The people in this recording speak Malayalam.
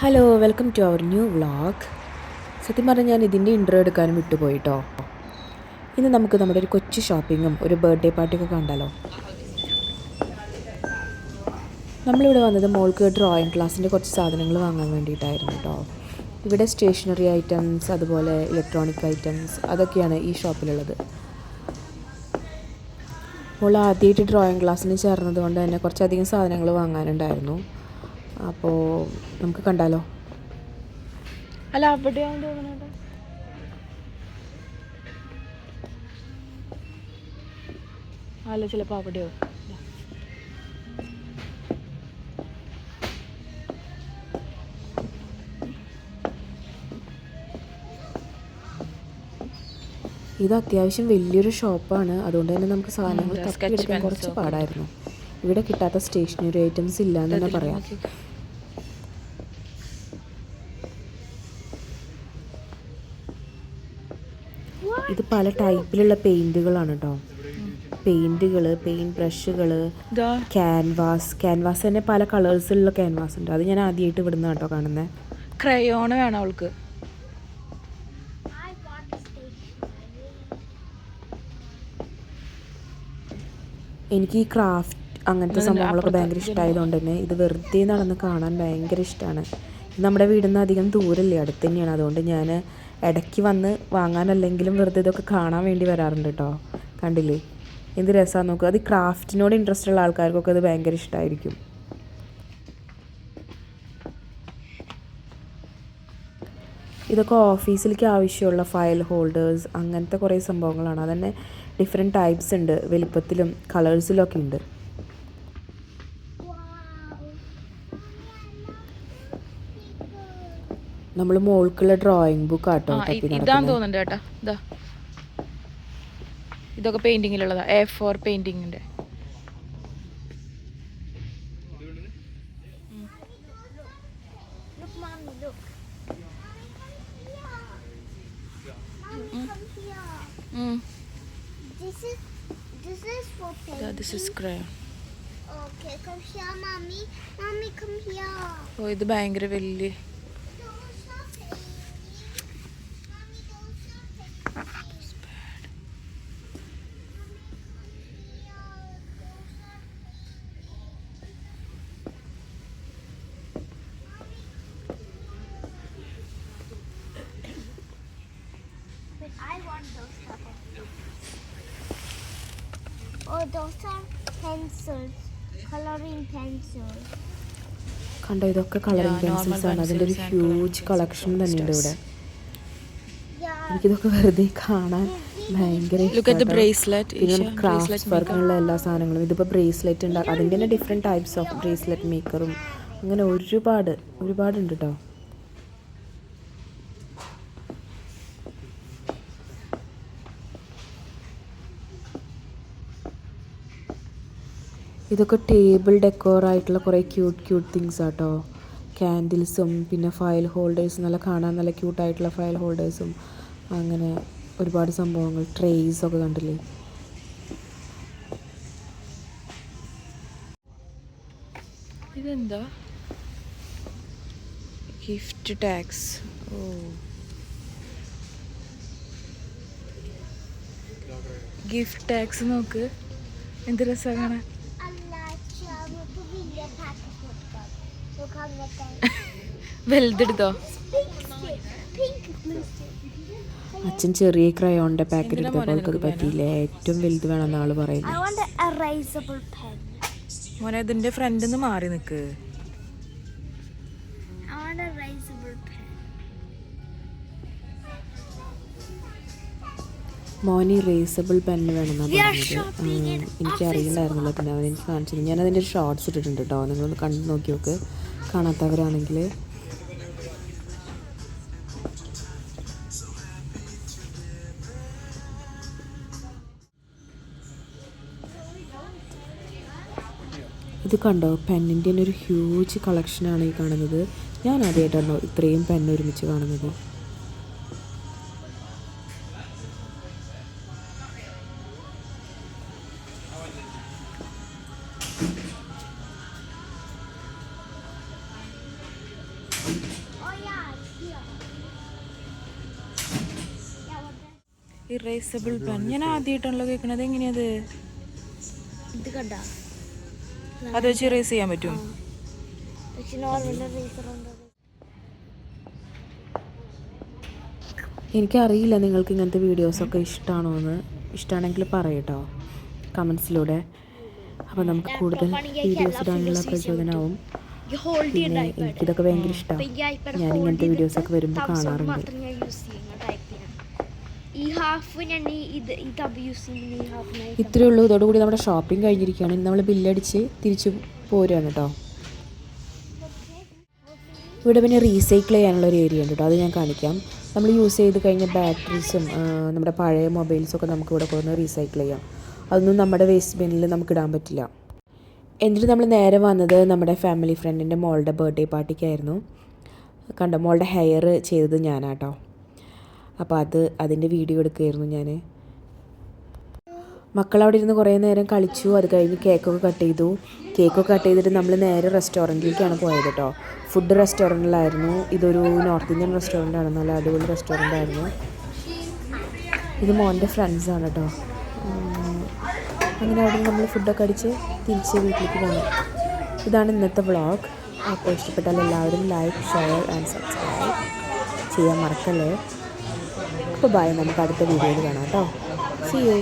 Hello welcome to our new vlog സത്യം പറഞ്ഞാൽ ഞാൻ ഇതിന്റെ ഇൻട്രോ എടുക്കാനും വിട്ടുപോയിട്ടോ. ഇന്ന് നമുക്ക് നമ്മുടെ ഒരു കൊച്ചു ഷോപ്പിങ്ങും ഒരു ബർത്ത്ഡേ പാർട്ടിയൊക്കെ കണ്ടാലോ? നമ്മളിവിടെ വന്നത് മോൾക്ക് ഡ്രോയിങ് ക്ലാസ്സിന്റെ കുറച്ച് സാധനങ്ങൾ വാങ്ങാൻ വേണ്ടിയിട്ടായിരുന്നു കേട്ടോ ഇവിടെ സ്റ്റേഷനറി ഐറ്റംസ് അതുപോലെ ഇലക്ട്രോണിക് ഐറ്റംസ് അതൊക്കെയാണ് ഈ ഷോപ്പിലുള്ളത് മോൾ ആദ്യമായിട്ട് ഡ്രോയിങ് ക്ലാസ്സിന് ചേർന്നത് കൊണ്ട് തന്നെ കുറച്ചധികം സാധനങ്ങൾ വാങ്ങാനുണ്ടായിരുന്നു. അപ്പോൾ നമുക്ക് കണ്ടാലോ? അല്ല അവിടെ അല്ല ചിലപ്പോ അവിടെയോ? ഇത് അത്യാവശ്യം വലിയൊരു ഷോപ്പാണ്. അതുകൊണ്ട് തന്നെ നമുക്ക് സാധനങ്ങൾ തപ്പിയെടുക്കാൻ കുറച്ച് പാടായിരുന്നു. ഇവിടെ കിട്ടാത്ത സ്റ്റേഷനറി ഐറ്റംസ് ഇല്ല എന്ന് തന്നെ പറയാം. ഇത് പല ടൈപ്പിലുള്ള പെയിന്റുകളാണ് കേട്ടോ പെയിന്റുകൾ പെയിന്റ് ബ്രഷുകൾ ക്യാൻവാസ് ക്യാൻവാസ് തന്നെ പല കളേഴ്സിലുള്ള ക്യാൻവാസ് ഉണ്ട്. അത് ഞാൻ ആദ്യമായിട്ട് ഇവിടുന്ന് കേട്ടോ കാണുന്നത് ക്രയോണ് വേണം അവൾക്ക്. എനിക്ക് ഈ ക്രാഫ്റ്റ് അങ്ങനത്തെ സംഭവങ്ങളൊക്കെ ഭയങ്കര ഇഷ്ടമായതുകൊണ്ട് തന്നെ ഇത് വെറുതെ നടന്ന് കാണാൻ ഭയങ്കര ഇഷ്ടമാണ് നമ്മുടെ വീടിന്ന് അധികം ദൂരമില്ലേ അടുത്ത് തന്നെയാണ്. അതുകൊണ്ട് ഞാൻ ഇടയ്ക്ക് വന്ന് വാങ്ങാനല്ലെങ്കിലും വെറുതെ ഇതൊക്കെ കാണാൻ വേണ്ടി വരാറുണ്ട് കേട്ടോ കണ്ടില്ലേ? എന്ത് രസമാണ് നോക്കുക അത് ക്രാഫ്റ്റിനോട് ഇൻട്രസ്റ്റ് ഉള്ള ആൾക്കാർക്കൊക്കെ അത് ഭയങ്കര ഇഷ്ടമായിരിക്കും ഇതൊക്കെ ഓഫീസിലേക്ക് ആവശ്യമുള്ള ഫയൽ ഹോൾഡേഴ്സ് അങ്ങനത്തെ കുറേ സംഭവങ്ങളാണ്. അതന്നെ ഡിഫറെന്റ് ടൈപ്സ് ഉണ്ട്. വലിപ്പത്തിലും കളേഴ്സിലും ഒക്കെ ഉണ്ട്. നമ്മൾ മോൾക്കുള്ള ഡ്രോയിങ് ബുക്ക് ആട്ടോ ഇതാന്ന് തോന്നുന്നുണ്ട് കേട്ടാ ഇതാ ഇതൊക്കെ പെയിന്റിങ്ങിലുള്ളതാ എ ഫോർ പെയിന്റിങ്ങിന്റെ Look, mommy, look. Mommy, come here. This is this is for painting. This is crayon Okay, come here, mommy. Mommy, come here. ഓ ഇത് ഭയങ്കര വലിയ Oh, those are pencils. Coloring pencils. കണ്ടോ ഇതൊക്കെ കളറിങ് പെൻസിൽസ് ആണ്. അതിന്റെ ഒരു ഹ്യൂജ് കളക്ഷൻ തന്നെയുണ്ട് ഇവിടെ. എനിക്കിതൊക്കെ വെറുതെ കാണാൻ ഭയങ്കര ലുക്ക് അറ്റ് ദ ബ്രേസ്ലെറ്റ് പിന്നെ ക്രാഫ്റ്റ് വർക്കിനുള്ള എല്ലാ സാധനങ്ങളും. ഇതിപ്പോൾ ബ്രേസ്ലെറ്റ് ഉണ്ട്. അതിന്റെ തന്നെ ഡിഫറെന്റ് ടൈപ്സ് ഓഫ് ബ്രേസ്ലെറ്റ് മേക്കറും അങ്ങനെ ഒരുപാട് ഒരുപാടുണ്ട് കേട്ടോ. ഇതൊക്കെ ടേബിൾ ഡെക്കോർ ആയിട്ടുള്ള കുറേ ക്യൂട്ട് ക്യൂട്ട് തിങ്സ് ആട്ടോ. ക്യാൻഡിൽസും പിന്നെ ഫയൽ ഹോൾഡേഴ്സ് നല്ല കാണാൻ നല്ല ക്യൂട്ടായിട്ടുള്ള ഫയൽ ഹോൾഡേഴ്സും അങ്ങനെ ഒരുപാട് സംഭവങ്ങൾ ട്രേസ് ഒക്കെ കണ്ടില്ലേ? ഇതെന്താ? ഗിഫ്റ്റ് ടാക്സ് ഓ. ഗിഫ്റ്റ് ടാക്സ് നോക്ക്. എന്ത് രസമാണ് കാണാൻ? വലുതെടുത്തോ blue അച്ഛൻ ചെറിയ ക്രയോണിന്റെ പാക്കറ്റ് എടുത്തപ്പോൾ അവൾക്ക് അത് പറ്റിയില്ല? ഏറ്റവും വലുത് വേണം എന്നാൾ പറയുന്നത് മോനെ ഇതിന്റെ ഫ്രണ്ടിൽ നിന്ന് മാറി നിക്ക്. മോന് റേസബിൾ പെന്ന് വേണമെന്നാണ് പറഞ്ഞത്. എനിക്കറിയില്ലായിരുന്നല്ലോ പിന്നെ അവൻ എനിക്ക് കാണിച്ചത് അതിന്റെ ഒരു ഷോർട്സ് ഇട്ടിട്ടുണ്ട് കേട്ടോ നിങ്ങളൊന്ന് കണ്ടു നോക്കി നോക്ക്. കാണാത്തവരാണെങ്കിൽ ഇത് കണ്ടോ? പെന്നിന്റെ തന്നെ ഒരു ഹ്യൂജ് കളക്ഷനാണ് ഈ കാണുന്നത്. ഞാൻ ആദ്യമായിട്ടാണോ ഇത്രയും പെൻ ഒരുമിച്ച് കാണുന്നത്. ഇറേസബിൾ പെൻ ഞാൻ ആദ്യമായിട്ടാണല്ലോ കേൾക്കണത് എങ്ങനെയത്? ഇത് കണ്ട? അത് വെച്ച് ഇറേസ് ചെയ്യാൻ പറ്റും എനിക്കറിയില്ല നിങ്ങൾക്ക് ഇങ്ങനത്തെ വീഡിയോസൊക്കെ ഇഷ്ടമാണോ എന്ന് ഇഷ്ടമാണെങ്കിൽ പറയട്ടോ. കമൻസിലൂടെ അപ്പോൾ നമുക്ക് കൂടുതൽ വീഡിയോസ് ഇടാനുള്ള പ്രചോദനമാവും പിന്നെ എനിക്കിതൊക്കെ ഭയങ്കര ഇഷ്ടമാണ് ഞാൻ ഇങ്ങനത്തെ വീഡിയോസൊക്കെ വരുമ്പോൾ കാണാറുണ്ട് മാത്രം ഞാൻ യൂസ് ചെയ്യുന്ന ടൈപ്പ് ചെയ്യാൻ ഈ ഹാഫ് ഞാൻ കൂടി ഇത്രയേ ഉള്ളൂ. ഇതോടുകൂടി നമ്മുടെ ഷോപ്പിംഗ് കഴിഞ്ഞിരിക്കുകയാണ്. നമ്മൾ ബില്ലടിച്ച് തിരിച്ചു പോരുകയാണ് കേട്ടോ. ഇവിടെ പിന്നെ റീസൈക്കിൾ ചെയ്യാനുള്ള ഒരു ഏരിയ ഉണ്ട് കേട്ടോ. അത് ഞാൻ കാണിക്കാം. നമ്മൾ യൂസ് ചെയ്ത് കഴിഞ്ഞ ബാറ്ററീസും നമ്മുടെ പഴയ മൊബൈൽസൊക്കെ നമുക്ക് ഇവിടെ കൊണ്ടുവന്ന് റീസൈക്കിൾ ചെയ്യാം. അതൊന്നും നമ്മുടെ വേസ്റ്റ് ബിന്നിൽ നമുക്ക് ഇടാൻ പറ്റില്ല. എന്നിട്ട് നമ്മൾ നേരെ വന്നത് നമ്മുടെ ഫാമിലി ഫ്രണ്ടിന്റെ മോളുടെ ബർത്ത്ഡേ പാർട്ടിക്കായിരുന്നു കണ്ടോ? മോളുടെ ഹെയർ ചെയ്തത് ഞാനാട്ടോ അപ്പോൾ അത് അതിന്റെ വീഡിയോ എടുക്കുകയായിരുന്നു ഞാൻ മക്കൾ അവിടെ ഇരുന്ന് കുറേ നേരം കളിച്ചു അത് കഴിഞ്ഞ് കേക്കൊക്കെ കട്ട് ചെയ്തു. കേക്കൊക്കെ കട്ട് ചെയ്തിട്ട് നമ്മൾ നേരെ റെസ്റ്റോറന്റിലേക്കാണ് പോയത് കേട്ടോ. ഫുഡ് റെസ്റ്റോറന്റിലായിരുന്നു ഇതൊരു നോർത്ത് ഇന്ത്യൻ റെസ്റ്റോറന്റ് ആണ്. നല്ല അടിപൊളി റെസ്റ്റോറന്റ് ആയിരുന്നു. ഇത് മോന്റെ ഫ്രണ്ട്സാണ് കേട്ടോ. അങ്ങനെ അവിടെ നമ്മൾ ഫുഡൊക്കെ അടിച്ച് തിരിച്ച് വീട്ടിലേക്ക് പോകണം ഇതാണ് ഇന്നത്തെ വ്ളോഗ് അപ്പോൾ ഇഷ്ടപ്പെട്ടാൽ എല്ലാവരും ലൈക്ക് ഷെയർ ആൻഡ് സബ്സ്ക്രൈബ് ചെയ്യാൻ മറക്കല്ലേ? അപ്പോൾ ബായ് നമുക്ക് അടുത്ത വീഡിയോയിൽ കാണാം കേട്ടോ. C U